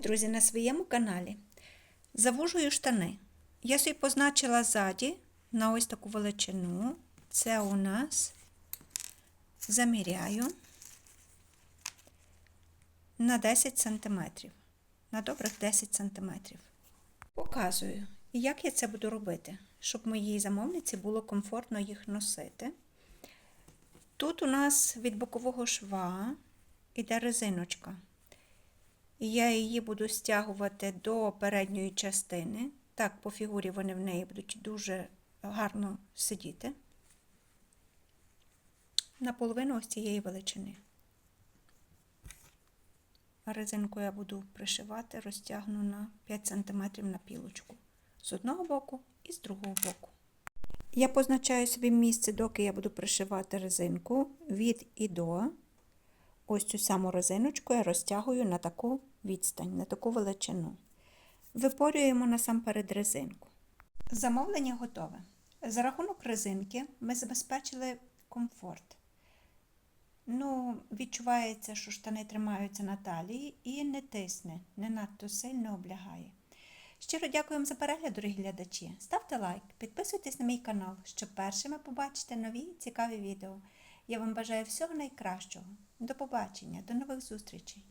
друзі, на своєму каналі. Завужую штани. Я собі позначила ззаді на ось таку величину. Це у нас заміряю на 10 см. На добрих 10 см. Показую, як я це буду робити, щоб моїй замовниці було комфортно їх носити. Тут у нас від бокового шва іде резиночка. І я її буду стягувати до передньої частини. Так, по фігурі вони в неї будуть дуже гарно сидіти. На половину ось цієї величини. Резинку я буду пришивати, розтягну на 5 см на пілочку. З одного боку і з другого боку. Я позначаю собі місце, доки я буду пришивати резинку від і до. Ось цю саму резиночку я розтягую на таку відстань, на таку величину. Випорюємо насамперед резинку. Замовлення готове. За рахунок резинки ми забезпечили комфорт. Ну, відчувається, що штани тримаються на талії і не тисне, не надто сильно облягає. Щиро дякуємо за перегляд, дорогі глядачі. Ставте лайк, підписуйтесь на мій канал, щоб першими побачити нові цікаві відео. Я вам бажаю всього найкращого. До побачення, до нових зустрічей!